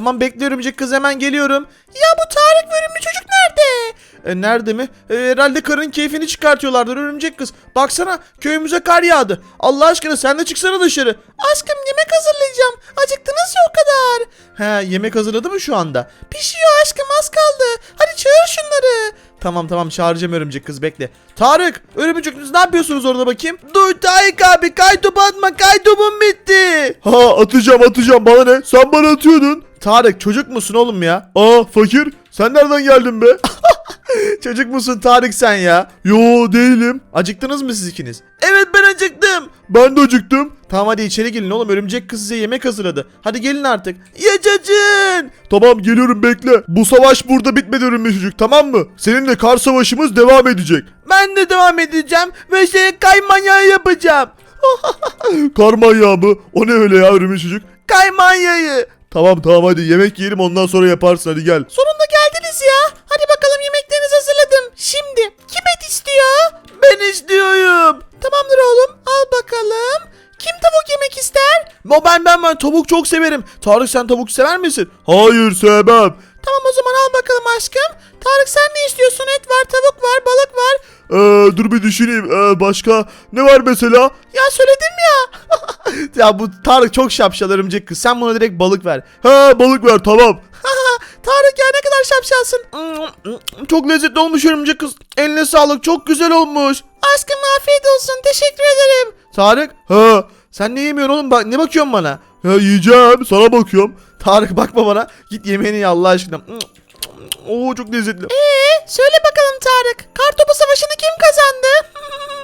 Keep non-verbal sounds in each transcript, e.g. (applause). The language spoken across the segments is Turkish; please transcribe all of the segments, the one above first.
Tamam bekle örümcek kız hemen geliyorum. Ya bu Tarık ve örümcek çocuk nerede? E, nerede mi? E, herhalde karın keyfini çıkartıyorlardır örümcek kız. Baksana köyümüze kar yağdı. Allah aşkına sen de çıksana dışarı. Aşkım yemek hazırlayacağım. Acıktınız ya o kadar. He yemek hazırladı mı şu anda? Pişiyor aşkım az kaldı. Hadi çağır şunları. Tamam tamam çağıracağım örümcek kız bekle. Tarık örümcek ne yapıyorsunuz orada bakayım? Dur Tarık abi kaytopu atma kaytopum bitti. Ha atacağım atacağım bana ne? Sen bana atıyordun. Tarık çocuk musun oğlum ya? Aa fakir sen nereden geldin be? (laughs) Çocuk musun Tarık sen ya? Yo değilim. Acıktınız mı siz ikiniz? Evet ben acıktım. Ben de acıktım. Tamam hadi içeri gelin oğlum örümcek kız size yemek hazırladı. Hadi gelin artık. Yaşasın. Tamam geliyorum bekle. Bu savaş burada bitmedi örümcek tamam mı? Seninle kar savaşımız devam edecek. Ben de devam edeceğim ve şey kaymanyağı yapacağım. (laughs) Kar manyağı mı? O ne öyle ya örümcek? Kaymanyağı. Tamam tamam hadi yemek yiyelim ondan sonra yaparsın hadi gel. Sonunda geldiniz ya. Hadi bakalım yemeklerinizi hazırladım. Şimdi kim et istiyor? Ben istiyorum. Tamamdır oğlum. Al bakalım. Kim tavuk yemek ister? Ben ben ben tavuk çok severim. Tarık sen tavuk sever misin? Hayır sevmem. Tamam o zaman al bakalım aşkım. Tarık sen ne istiyorsun? Et var, tavuk var, balık var. Ee, dur bir düşüneyim. Ee, başka ne var mesela? Ya söyledim ya. (laughs) ya bu Tarık çok şapşal örümcek kız. Sen buna direkt balık ver. Ha balık ver tamam. (laughs) Tarık ya ne kadar şapşalsın. Çok lezzetli olmuş örümcek kız. Eline sağlık çok güzel olmuş. Aşkım afiyet olsun teşekkür ederim. Tarık Ha, sen ne yemiyorsun oğlum bak ne bakıyorsun bana? ha yiyeceğim sana bakıyorum. Tarık bakma bana. Git yemeğini ye Allah aşkına. Oo çok lezzetli. Eee söyle bakalım Tarık. Kartopu savaşını kim kazandı?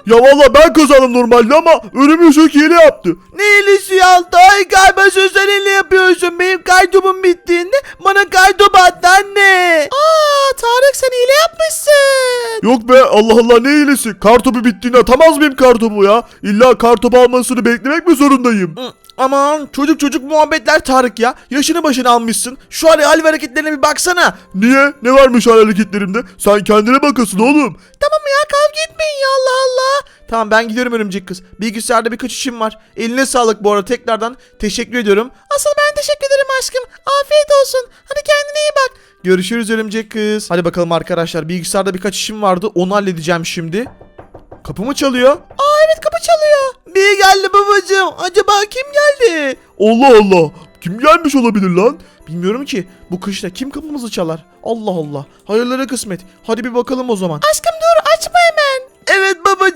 Ya valla ben kazandım normalde ama örümcek çocuk hile yaptı. Ne iyilisi ya? Daha galiba sözleriyle yapıyorsun. Benim kaydımın bittiğinde bana kaydobu attı anne. Aa Tarık sen hile yapmışsın. Yok be Allah Allah ne hilesi? Kartopu bittiğinde atamaz mıyım kartopu ya? İlla kartopu almasını beklemek mi zorundayım? Aman çocuk çocuk muhabbetler Tarık ya. Yaşını başını almışsın. Şu hal hareketlerine bir baksana. Niye? Ne varmış hal hareketlerimde? Sen kendine bakasın oğlum. Tamam ya kavga etmeyin ya Allah Allah. Tamam ben gidiyorum örümcek kız. Bilgisayarda birkaç işim var. Eline sağlık bu arada tekrardan. Teşekkür ediyorum. Asıl ben teşekkür ederim aşkım. Afiyet olsun. Hadi kendine iyi bak. Görüşürüz örümcek kız. Hadi bakalım arkadaşlar. Bilgisayarda birkaç işim vardı. Onu halledeceğim şimdi. Kapı mı çalıyor? Aa evet kapı çalıyor. Biri geldi babacığım. Acaba kim geldi? Allah Allah. Kim gelmiş olabilir lan? Bilmiyorum ki. Bu kışta kim kapımızı çalar? Allah Allah. Hayırlara kısmet. Hadi bir bakalım o zaman. Aşkım.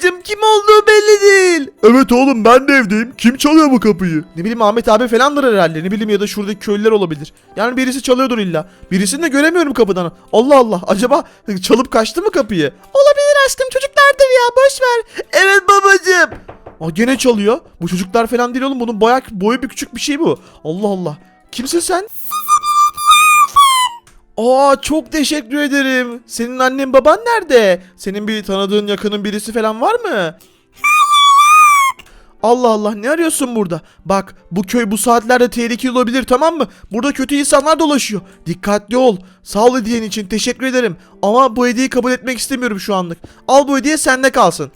Evet babacığım kim olduğu belli değil. Evet oğlum ben de evdeyim. Kim çalıyor bu kapıyı? Ne bileyim Ahmet abi falandır herhalde. Ne bileyim ya da şuradaki köylüler olabilir. Yani birisi çalıyordur illa. Birisini de göremiyorum kapıdan. Allah Allah. Acaba çalıp kaçtı mı kapıyı? Olabilir aşkım çocuklardır ya boş ver. Evet babacığım. Aa gene çalıyor. Bu çocuklar falan değil oğlum. Bunun bayağı boyu bir küçük bir şey bu. Allah Allah. Kimsin sen? Aa çok teşekkür ederim. Senin annen baban nerede? Senin bir tanıdığın yakının birisi falan var mı? Allah Allah ne arıyorsun burada? Bak bu köy bu saatlerde tehlikeli olabilir tamam mı? Burada kötü insanlar dolaşıyor. Dikkatli ol. Sağ ol hediyen için teşekkür ederim. Ama bu hediyeyi kabul etmek istemiyorum şu anlık. Al bu hediye sende kalsın.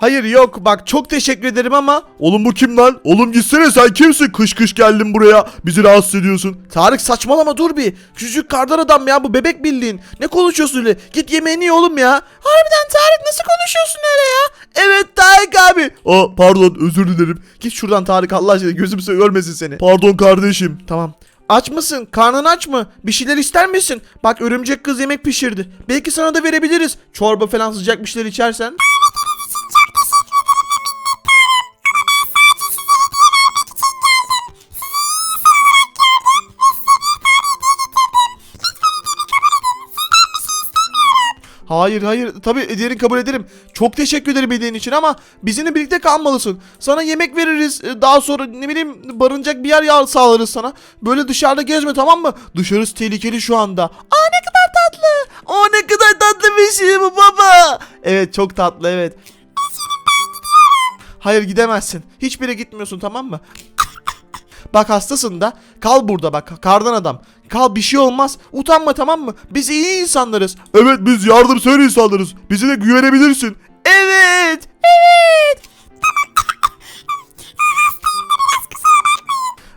Hayır yok bak çok teşekkür ederim ama Oğlum bu kim lan? Oğlum gitsene sen kimsin? Kış kış geldin buraya. Bizi rahatsız ediyorsun. Tarık saçmalama dur bir. Küçücük kardan adam ya bu bebek bildiğin. Ne konuşuyorsun öyle? Git yemeğini ye oğlum ya. Harbiden Tarık nasıl konuşuyorsun öyle ya? Evet Tarık abi. Aa pardon özür dilerim. Git şuradan Tarık Allah aşkına gözüm görmesin seni. Pardon kardeşim. Tamam. Aç mısın? Karnın aç mı? Bir şeyler ister misin? Bak örümcek kız yemek pişirdi. Belki sana da verebiliriz. Çorba falan sıcak bir şeyler içersen. Hayır hayır tabii hediyenin kabul ederim. Çok teşekkür ederim hediyen için ama bizimle birlikte kalmalısın. Sana yemek veririz. Ee, Daha sonra ne bileyim barınacak bir yer sağlarız sana. Böyle dışarıda gezme tamam mı? Dışarısı tehlikeli şu anda. Aa ne kadar tatlı. O ne kadar tatlı bir şey bu baba. Evet çok tatlı evet. Hayır gidemezsin. Hiçbir gitmiyorsun tamam mı? Bak hastasın da kal burada bak kardan adam. Kal bir şey olmaz. Utanma tamam mı? Biz iyi insanlarız. Evet biz yardımsever insanlarız. Bize de güvenebilirsin. Evet. Evet.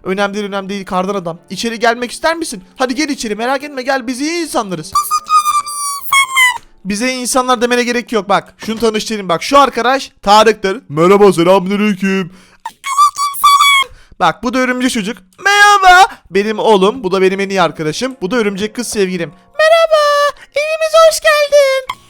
Önemli değil önemli değil kardan adam. İçeri gelmek ister misin? Hadi gel içeri merak etme gel biz iyi insanlarız. Bize insanlar demene gerek yok bak. Şunu tanıştırayım bak. Şu arkadaş Tarık'tır. Merhaba selamünaleyküm. Bak bu da örümcek çocuk. Merhaba. Benim oğlum. Bu da benim en iyi arkadaşım. Bu da örümcek kız sevgilim. Merhaba. Evimize hoş geldin.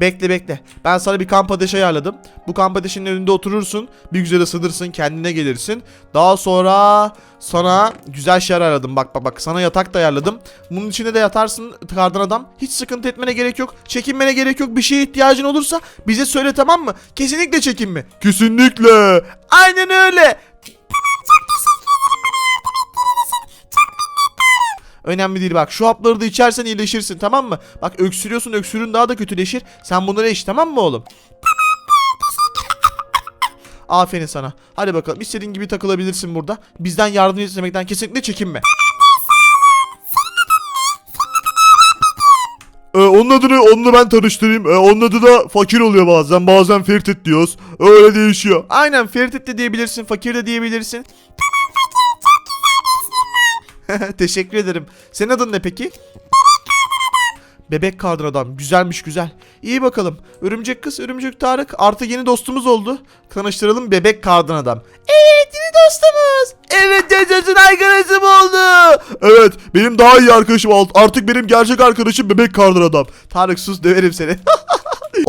Bekle bekle. Ben sana bir kamp ateşi ayarladım. Bu kamp ateşinin önünde oturursun. Bir güzel ısınırsın. Kendine gelirsin. Daha sonra sana güzel şeyler ayarladım. Bak bak bak. Sana yatak da ayarladım. Bunun içinde de yatarsın kardan adam. Hiç sıkıntı etmene gerek yok. Çekinmene gerek yok. Bir şeye ihtiyacın olursa bize söyle tamam mı? Kesinlikle çekinme. Kesinlikle. Aynen öyle. Önemli değil bak şu hapları da içersen iyileşirsin tamam mı? Bak öksürüyorsun öksürün daha da kötüleşir. Sen bunları iç tamam mı oğlum? Aferin sana. Hadi bakalım istediğin gibi takılabilirsin burada. Bizden yardım istemekten kesinlikle çekinme. Ee, onun adını onunla ben tanıştırayım. Ee, onun adı da fakir oluyor bazen. Bazen Fertit diyoruz. Öyle değişiyor. Aynen Ferit de diyebilirsin, fakir de diyebilirsin. (laughs) Teşekkür ederim. Senin adın ne peki? Bebek kardan adam. Güzelmiş güzel. İyi bakalım. Örümcek kız, örümcek Tarık. Artık yeni dostumuz oldu. Tanıştıralım bebek kardan adam. Evet yeni dostumuz. Evet yaşasın arkadaşım oldu. Evet benim daha iyi arkadaşım alt. Artık benim gerçek arkadaşım bebek kardır adam. Tarık sus döverim seni. (laughs)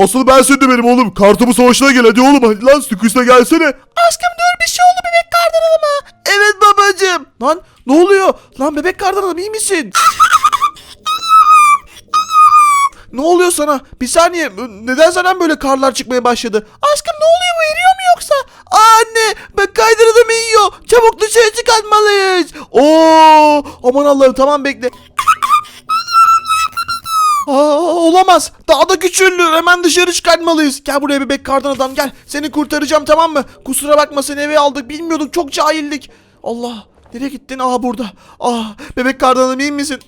Asıl ben de benim oğlum. Kartopu savaşına gel hadi oğlum. Hadi lan Stukis'e gelsene. Aşkım dur bir şey oldu bebek kardan adama. Evet babacığım. Lan ne oluyor? Lan bebek kardan iyi misin? ne oluyor sana? Bir saniye. Neden senden böyle karlar çıkmaya başladı? Aşkım ne oluyor bu? Eriyor mu yoksa? Aa, anne bak kaydır adamı yiyor. Çabuk dışarı çıkartmalıyız. Oo, aman Allah'ım tamam bekle. Aa, olamaz. Daha da küçüldü. Hemen dışarı çıkartmalıyız. Gel buraya bebek kardan adam gel. Seni kurtaracağım tamam mı? Kusura bakma seni eve aldık. Bilmiyorduk çok cahildik. Allah. Nereye gittin? Aha burada. Ah bebek kardan adam iyi misin?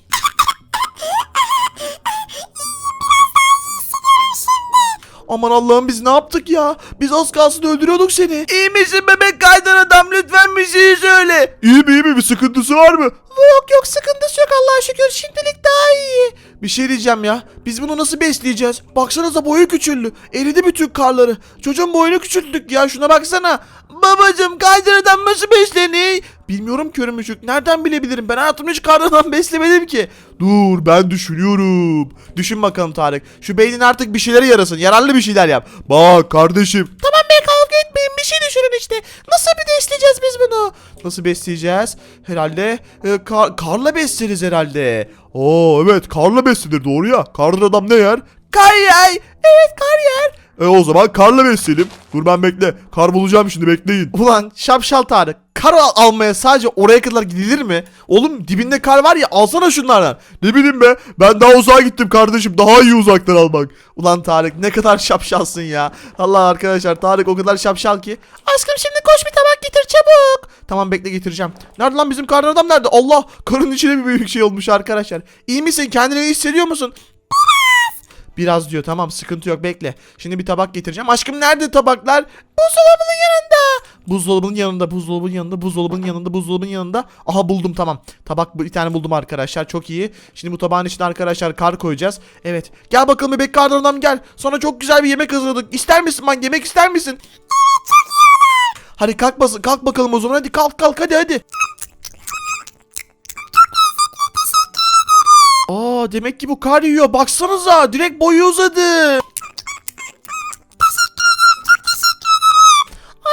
Aman Allah'ım biz ne yaptık ya? Biz az kalsın öldürüyorduk seni. İyi misin bebek kardan adam? Lütfen bir şey söyle. İyi mi iyi mi bir sıkıntısı var mı? Yok yok sıkıntısı yok Allah'a şükür şimdilik daha iyi. Bir şey diyeceğim ya. Biz bunu nasıl besleyeceğiz? Baksanıza boyu küçüldü. Eridi bütün karları. Çocuğun boyunu küçülttük ya şuna baksana. Babacım kaydıradan nasıl beslenir? Bilmiyorum ki örümcük. Nereden bilebilirim? Ben hayatımda hiç kardan beslemedim ki. Dur ben düşünüyorum. Düşün bakalım Tarık. Şu beynin artık bir şeylere yarasın. Yararlı bir şeyler yap. Bak kardeşim. Tamam be kavga etmeyin bir şey düşünün işte. Nasıl bir besleyeceğiz biz bunu? Nasıl besleyeceğiz? Herhalde e, kar- karla besleriz herhalde. Oo evet karla beslenir doğru ya. Kardan adam ne yer? Kar yer. Evet kar yer. E o zaman karla besleyelim. Dur ben bekle. Kar bulacağım şimdi bekleyin. Ulan şapşal Tarık. Kar al- almaya sadece oraya kadar gidilir mi? Oğlum dibinde kar var ya alsana şunlardan. Ne bileyim be. Ben daha uzağa gittim kardeşim. Daha iyi uzaktan almak. Ulan Tarık ne kadar şapşalsın ya. Allah arkadaşlar Tarık o kadar şapşal ki. Aşkım şimdi koş bir tabak getir çabuk. Tamam bekle getireceğim. Nerede lan bizim kardan adam nerede? Allah karın içine bir büyük şey olmuş arkadaşlar. İyi misin? Kendini iyi hissediyor musun? Biraz diyor tamam sıkıntı yok bekle. Şimdi bir tabak getireceğim. Aşkım nerede tabaklar? Buzdolabının yanında. Buzdolabının yanında, buzdolabının yanında, buzdolabının yanında, buzdolabının yanında. Aha buldum tamam. Tabak bir tane buldum arkadaşlar çok iyi. Şimdi bu tabağın içine arkadaşlar kar koyacağız. Evet. Gel bakalım bebek kardan adam gel. Sana çok güzel bir yemek hazırladık. İster misin lan yemek ister misin? Hadi kalk, kalk bakalım o zaman hadi kalk kalk hadi hadi. Demek ki bu kar yiyor. Baksanıza direkt boyu uzadı.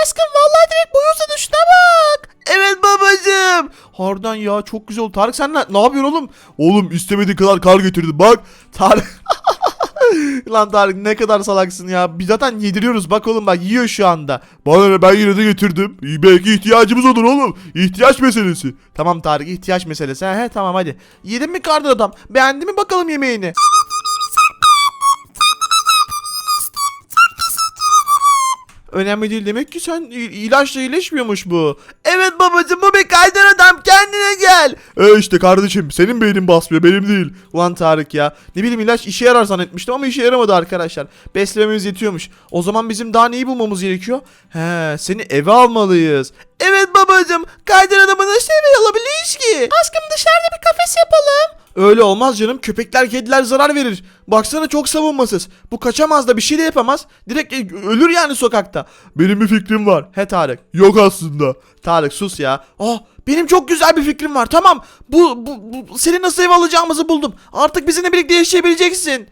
Aşkım vallahi direkt boyu uzadı şuna bak. Evet babacığım. Harbiden ya çok güzel oldu. Tarık sen ne, ne yapıyorsun oğlum? Oğlum istemediğin kadar kar getirdim bak. Tarık. (laughs) (laughs) Lan Tarık ne kadar salaksın ya. Biz zaten yediriyoruz bak oğlum bak yiyor şu anda. Bana ne ben yine de getirdim. Belki ihtiyacımız olur oğlum. İhtiyaç meselesi. Tamam Tarık ihtiyaç meselesi. He, he tamam hadi. Yedin mi kardan adam? Beğendi mi bakalım yemeğini? Önemli değil demek ki sen il- ilaçla iyileşmiyormuş bu. Evet babacığım bu bir kaydan adam kendi kendine gel. E işte kardeşim senin beynin basmıyor benim değil. Ulan Tarık ya. Ne bileyim ilaç işe yarar zannetmiştim ama işe yaramadı arkadaşlar. Beslememiz yetiyormuş. O zaman bizim daha neyi bulmamız gerekiyor? He seni eve almalıyız. Evet babacım. Kaydır adamı nasıl eve alabiliriz ki? Aşkım dışarıda bir kafes yapalım. Öyle olmaz canım. Köpekler kediler zarar verir. Baksana çok savunmasız. Bu kaçamaz da bir şey de yapamaz. Direkt e, ölür yani sokakta. Benim bir fikrim var. He Tarık. Yok aslında. Tarık sus ya. Oh benim çok güzel bir fikrim var. Tamam. Bu, bu, bu seni nasıl ev alacağımızı buldum. Artık bizimle birlikte yaşayabileceksin.